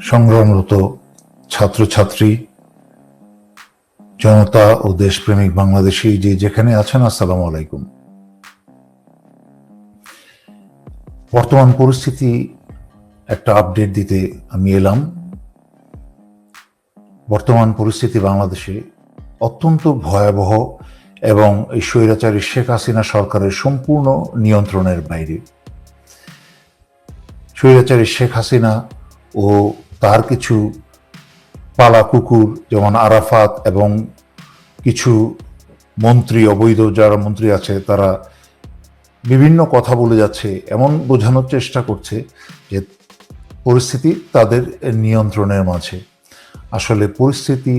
সংগ্রামরত ছাত্রছাত্রী, জনতা ও দেশপ্রেমিক বাংলাদেশি যে যেখানে আছেন, আসসালামু আলাইকুম। বর্তমান পরিস্থিতি একটা আপডেট দিতে আমি এলাম। বর্তমান পরিস্থিতি বাংলাদেশে অত্যন্ত ভয়াবহ এবং এই স্বৈরাচারী শেখ হাসিনা সরকারের সম্পূর্ণ নিয়ন্ত্রণের বাইরে। স্বৈরাচারী শেখ হাসিনা ও তার কিছু পালা কুকুর, যেমন আরাফাত এবং কিছু মন্ত্রী, অবৈধ যারা মন্ত্রী আছে, তারা বিভিন্ন কথা বলে যাচ্ছে, এমন বোঝানোর চেষ্টা করছে যে পরিস্থিতি তাদের নিয়ন্ত্রণের মাঝে। আসলে পরিস্থিতি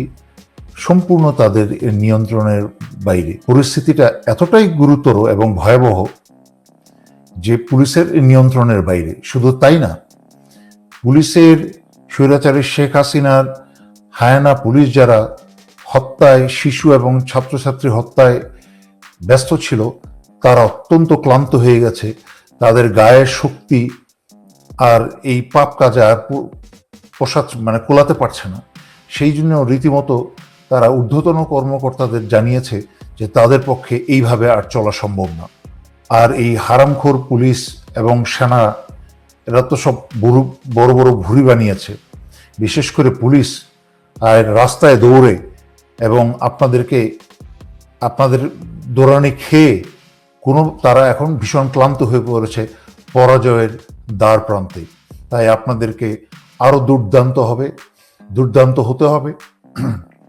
সম্পূর্ণ তাদের নিয়ন্ত্রণের বাইরে। পরিস্থিতিটা এতটাই গুরুতর এবং ভয়াবহ যে পুলিশের নিয়ন্ত্রণের বাইরে। শুধু তাই না, পুলিশের স্বৈরাচারী শেখ হাসিনার হায়ানা পুলিশ যারা হত্যায় শিশু এবং ছাত্রছাত্রী হত্যায় ব্যস্ত ছিল, তারা অত্যন্ত ক্লান্ত হয়ে গেছে। তাদের গায়ের শক্তি আর এই পাপ কাজে আর পো- পোষাত মানে কোলাতে পারছে না। সেই জন্য রীতিমতো তারা ঊর্ধ্বতন কর্মকর্তাদের জানিয়েছে যে তাদের পক্ষে এইভাবে আর চলা সম্ভব না। আর এই হারামখোর পুলিশ এবং সেনা এরা তো সব বড় বড় ভুঁড়ি বানিয়েছে। বিশেষ করে পুলিশ আর রাস্তায় দৌড়ে এবং আপনাদেরকে, আপনাদের দৌড়ানি খেয়ে কোনো, তারা এখন ভীষণ ক্লান্ত হয়ে পড়েছে পরাজয়ের দ্বার প্রান্তে। তাই আপনাদেরকে আরও দুর্দান্ত হবে, দুর্দান্ত হতে হবে।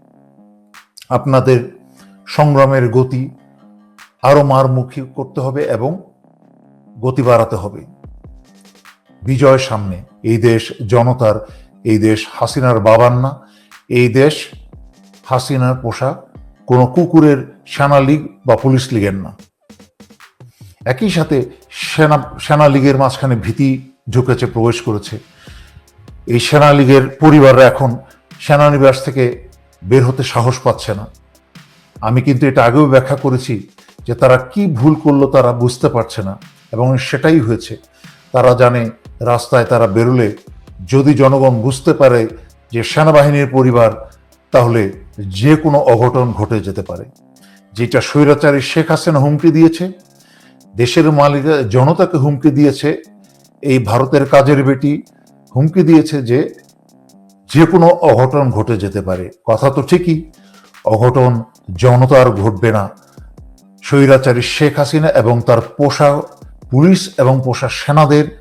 আপনাদের সংগ্রামের গতি আরও মারমুখী করতে হবে এবং গতি বাড়াতে হবে। বিজয় সামনে, এই দেশ জনতার এই দেশ হাসিনার বাবার না, এই দেশ হাসিনার পোষা কোনো কুকুরের সেনা লীগ বা পুলিশ লীগের না। একই সাথে সেনা সেনা লীগের মাঝখানে ভীতি ঢুকেছে প্রবেশ করেছে। এই সেনা লীগের পরিবাররা এখন সেনানিবাস থেকে বের হতে সাহস পাচ্ছে না। আমি কিন্তু এটা আগেও ব্যাখ্যা করেছি যে তারা কি ভুল করল তারা বুঝতে পারছে না এবং সেটাই হয়েছে। তারা জানে রাস্তায় তারা বেরোলে যদি জনগণ বুঝতে পারে যে সেনাবাহিনীর পরিবার, তাহলে যে কোনো অঘটন ঘটে যেতে পারে। যেটা স্বৈরাচারী শেখ হাসিনা হুমকি দিয়েছে, দেশের মালিক জনতাকে হুমকি দিয়েছে, এই ভারতের কাজের বেটি হুমকি দিয়েছে যে যে কোনো অঘটন ঘটে যেতে পারে। কথা তো ঠিকই, অঘটন জনতার ঘটবে না। স্বৈরাচারী শেখ হাসিনা এবং তার পোষা পুলিশ এবং পোষা সেনাদের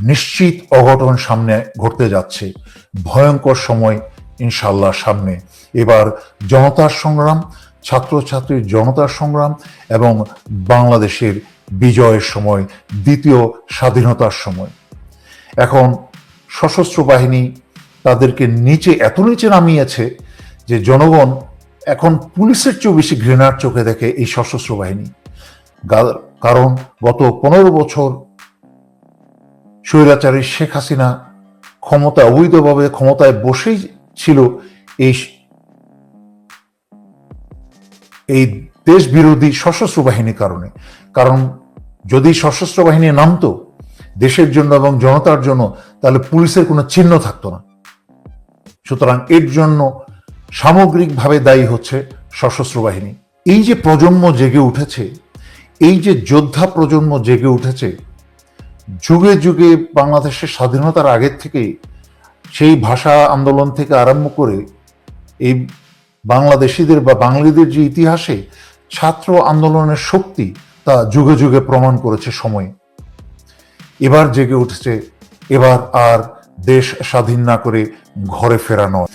নিশ্চিত অঘটন সামনে ঘটতে যাচ্ছে। ভয়ঙ্কর সময় ইনশাল্লাহ সামনে। এবার জনতার সংগ্রাম, ছাত্রছাত্রীর জনতার সংগ্রাম এবং বাংলাদেশের বিজয়ের সময়, দ্বিতীয় স্বাধীনতার সময়। এখন সশস্ত্র বাহিনী তাদেরকে নিচে, এত নিচে নামিয়েছে যে জনগণ এখন পুলিশের চেয়েও বেশি ঘৃণার চোখে দেখে এই সশস্ত্র বাহিনী। কারণ গত পনেরো বছর স্বৈরাচারী শেখ হাসিনা ক্ষমতা, অবৈধভাবে ক্ষমতায় বসেই ছিল এই এই দেশ বিরোধী সশস্ত্র বাহিনীর কারণে। কারণ যদি সশস্ত্র বাহিনী নামতো দেশের জন্য এবং জনতার জন্য, তাহলে পুলিশের কোনো চিহ্ন থাকতো না। সুতরাং এর জন্য সামগ্রিকভাবে দায়ী হচ্ছে সশস্ত্র বাহিনী। এই যে প্রজন্ম জেগে উঠেছে, এই যে যোদ্ধা প্রজন্ম জেগে উঠেছে যুগে যুগে বাংলাদেশের স্বাধীনতার আগের থেকেই সেই ভাষা আন্দোলন থেকে আরম্ভ করে এই বাংলাদেশিদের বা বাঙালিদের যে ইতিহাসে ছাত্র আন্দোলনের শক্তি তা যুগে যুগে প্রমাণ করেছে সময়। এবার জেগে উঠেছে, এবার আর দেশ স্বাধীন না করে ঘরে ফেরানো।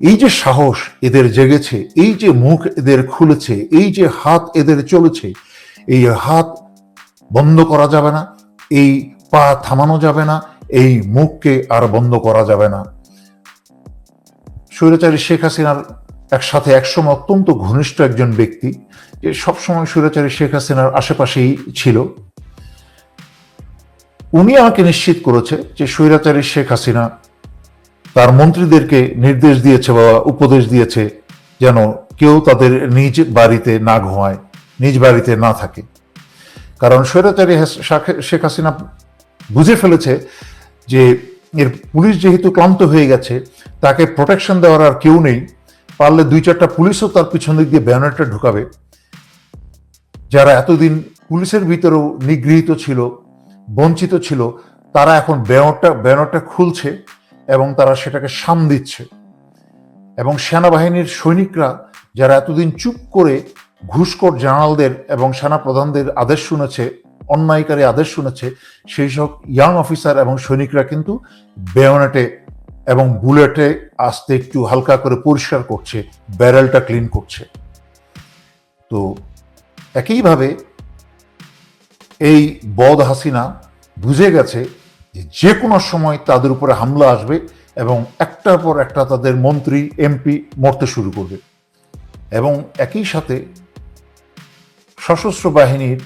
এই যে সাহস এদের জেগেছে, এই যে মুখ এদের খুলেছে, এই যে হাত এদের চলেছে, এই হাত বন্ধ করা যাবে না। এই পা থামানো যাবে না, এই মুখকে আর বন্ধ করা যাবে না। স্বৈরাচারী শেখ হাসিনার একসাথে একসময় অত্যন্ত ঘনিষ্ঠ একজন ব্যক্তি, যে সবসময় স্বৈরাচারী শেখ হাসিনার আশেপাশেই ছিল। উনি আমাকে নিশ্চিত করেছে যে স্বৈরাচারী শেখ হাসিনা তার মন্ত্রীদেরকে নির্দেশ দিয়েছে বা উপদেশ দিয়েছে যেন কেউ তাদের নিজ বাড়িতে না ঘুমায়, নিজ বাড়িতে না থাকে। কারণ স্বৈরাচারী শেখ হাসিনা বুঝে ফেলেছে যে এর পুলিশ যেহেতু ক্লান্ত হয়ে গেছে, তাকে প্রোটেকশন দেওয়ার আর কেউ নেই, পারলে দুই চারটা পুলিশও তার পিছন দিক দিয়ে ব্যানারটা ঢুকাবে। যারা এতদিন পুলিশের ভিতরেও নিগৃহীত ছিল, বঞ্চিত ছিল, তারা এখন ব্যানারটা ব্যানারটা খুলছে এবং তারা সেটাকে সাম দিচ্ছে। এবং সেনাবাহিনীর সৈনিকরা যারা এতদিন চুপ করে ঘুষখোর জানালদের এবং সেনা প্রধানদের আদেশ শুনেছে, অন্যায়কারী আদেশ শুনেছে, সেই সব ইয়াং অফিসার এবং সৈনিকরা কিন্তু বেয়নেটে এবং বুলেটে আস্তে একটু হালকা করে পরিষ্কার করছে, ব্যারেলটা ক্লিন করছে। তো একইভাবে এই বদ হাসিনা বুঝে গেছে যে যে কোনো সময় তাদের উপরে হামলা আসবে এবং একটার পর একটা তাদের মন্ত্রী, এমপি মরতে শুরু করবে। এবং একই সাথে সশস্ত্র বাহিনীর,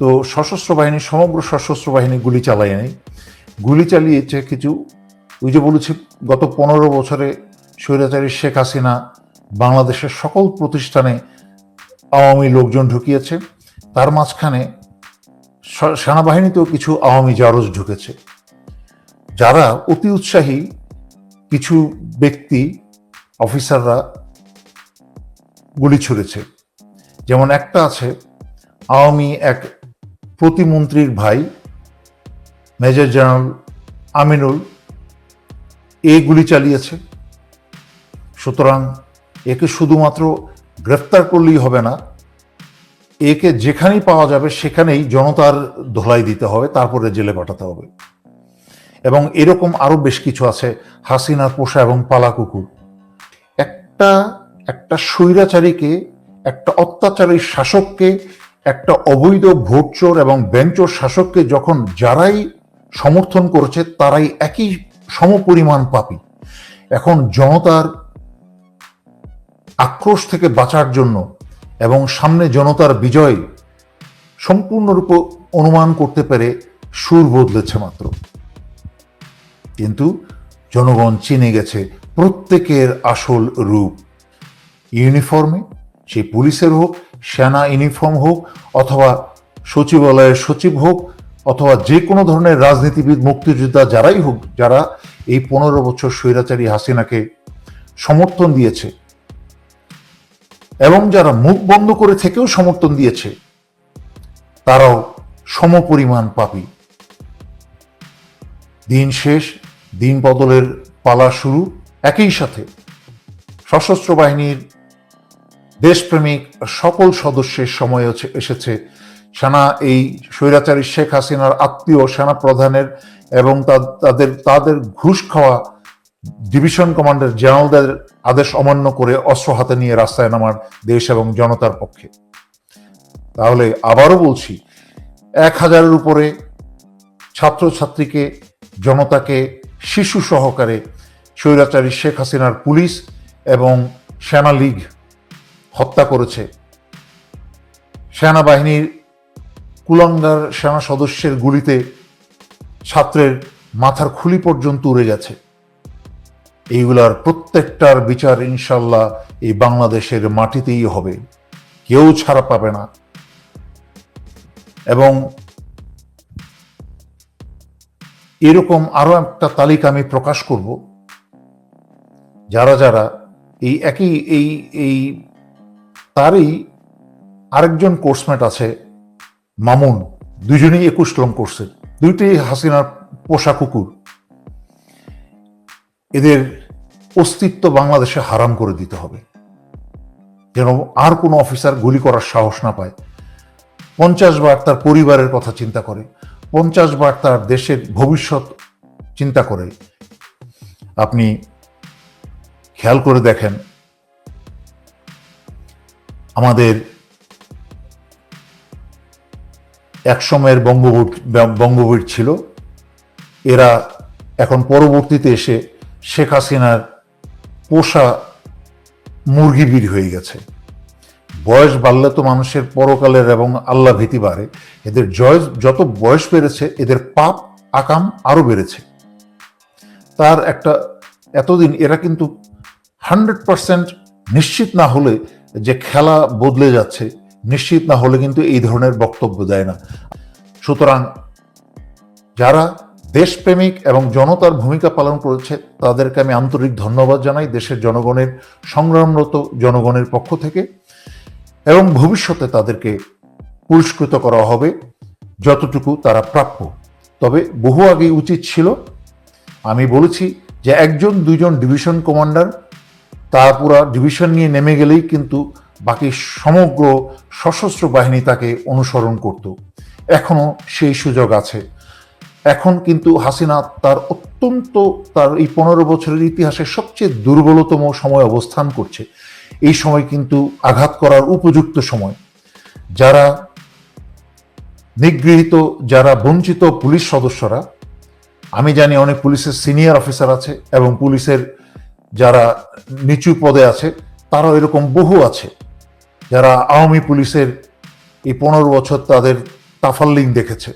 তো সশস্ত্র বাহিনী সমগ্র সশস্ত্র বাহিনী গুলি চালায় নেই। গুলি চালিয়েছে কিছু, ওই যে বলেছি, গত পনেরো বছরে স্বৈরাচারী শেখ হাসিনা বাংলাদেশের সকল প্রতিষ্ঠানে আওয়ামী লোকজন ঢুকিয়েছে। তার মাঝখানে সেনাবাহিনীতেও কিছু আওয়ামী জারজ ঢুকেছে। যারা অতি উৎসাহী কিছু ব্যক্তি, অফিসাররা গুলি ছুড়েছে। যেমন একটা আছে, আওয়ামী এক প্রতিমন্ত্রীর ভাই, মেজর জেনারেল আমিনুল, এ গুলি চালিয়েছে। সুতরাং একে শুধুমাত্র গ্রেফতার করলেই হবে না, একে যেখানেই পাওয়া যাবে সেখানেই জনতার ধোলাই দিতে হবে, তারপরে জেলে পাঠাতে হবে। এবং এরকম আরও বেশ কিছু আছে, হাসিনার পোষা এবং পালা কুকুর। একটা একটা স্বৈরাচারীকে একটা অত্যাচারী শাসককে, একটা অবৈধ ভোটচোর এবং বেঞ্চোর শাসককে যখন যারাই সমর্থন করেছে, তারাই একই সমপরিমাণ পাপী। এখন জনতার আক্রোশ থেকে বাঁচার জন্য এবং সামনে জনতার বিজয় সম্পূর্ণরূপে অনুমান করতে পেরে সুর বদলেছে মাত্র। কিন্তু জনগণ চিনে গেছে প্রত্যেকের আসল রূপ। ইউনিফর্মে সে পুলিশের হোক, সেনা ইউনিফর্ম হোক, অথবা সচিবালয়ের সচিব হোক, অথবা যে কোনো ধরনের রাজনীতিবিদ, মুক্তিযোদ্ধা যারাই হোক, যারা এই পনেরো বছর স্বৈরাচারী হাসিনাকে সমর্থন দিয়েছে এবং যারা মুখ বন্ধ করে থেকেও সমর্থন দিয়েছে, তারাও সমপরিমাণ পাপী। দিন শেষ, দিন বদলের পালা শুরু একই সাথে। সশস্ত্র বাহিনীর দেশপ্রেমিক সকল সদস্যের সময় এসেছে। সেনা, এই স্বৈরাচারী শেখ হাসিনার আত্মীয় সেনা প্রধানের এবং তাদের তাদের ঘুষ খাওয়া ডিভিশন কমান্ডার জেনারেলদের আদেশ অমান্য করে অস্ত্র হাতে নিয়ে রাস্তায় নামার দেশ এবং জনতার পক্ষে। তাহলে আবারও বলছি, এক হাজারের উপরে ছাত্রছাত্রীকে, জনতাকে, শিশু সহকারে স্বৈরাচারী শেখ হাসিনার পুলিশ এবং সেনা লীগ হত্যা করেছে। সেনাবাহিনীর কুলাঙ্গার সেনা সদস্যের গুলিতে ছাত্রের মাথার খুলি পর্যন্ত উড়ে গেছে। এইগুলার প্রত্যেকটার বিচার ইনশাল্লাহ এই বাংলাদেশের মাটিতেই হবে। কেউ ছাড়া পাবে না। এবং এরকম আরও একটা তালিকা আমি প্রকাশ করব। যারা যারা এই একই এই এই তারই আরেকজন কোর্সমেট আছে, মামুন। দুজনেই একুশ লং কোর্সের দুইটাই হাসিনার পোষা কুকুর। এদের অস্তিত্ব বাংলাদেশে হারাম করে দিতে হবে। যেন আর কোনো অফিসার গুলি করার সাহস না পায়। পঞ্চাশ বার তার পরিবারের কথা চিন্তা করে। পঞ্চাশ বার তার দেশের ভবিষ্যৎ চিন্তা করে। আপনি খেয়াল করে দেখেন আমাদের এক সময়ের বঙ্গবীর বঙ্গবীর ছিল। এরা এখন পরবর্তীতে এসে শেখ হাসিনার পোষা মুরগিবীর হয়ে গেছে। বয়স বাড়লে তো মানুষের পরকালের এবং আল্লাহ ভীতি বাড়ে। এদের জয় যত বয়স বেড়েছে, এদের পাপ আকাম আরও বেড়েছে। তার একটা, এতদিন এরা কিন্তু হান্ড্রেড পার্সেন্ট নিশ্চিত না হলে যে খেলা বদলে যাচ্ছে, নিশ্চিত না হলে কিন্তু এই ধরনের বক্তব্য দেয় না। সুতরাং যারা দেশপ্রেমিক এবং জনতার ভূমিকা পালন করেছে, তাদেরকে আমি আন্তরিক ধন্যবাদ জানাই দেশের জনগণের সংগ্রামরত জনগণের পক্ষ থেকে এবং ভবিষ্যতে তাদেরকে পুরস্কৃত করা হবে যতটুকু তারা প্রাপ্য। তবে বহু আগে উচিত ছিল, আমি বলেছি যে একজন, দুইজন ডিভিশন কমান্ডার তারা পুরা ডিভিশন নিয়ে নেমে গেলেই কিন্তু বাকি সমগ্র সশস্ত্র বাহিনী তাকে অনুসরণ করত। এখনও সেই সুযোগ আছে। এখন কিন্তু হাসিনা তার অত্যন্ত তার এই পনেরো বছরের ইতিহাসে সবচেয়ে দুর্বলতম সময় অবস্থান করছে। এই সময় কিন্তু আঘাত করার উপযুক্ত সময়। যারা নিগৃহীত, যারা বঞ্চিত পুলিশ সদস্যরা, আমি জানি অনেক পুলিশের সিনিয়র অফিসার আছে এবং পুলিশের যারা নিচু পদে আছে, তারাও এরকম বহু আছে। যারা আওয়ামী পুলিশের এই পনেরো বছর তাদের তাফাল্লিং দেখেছে।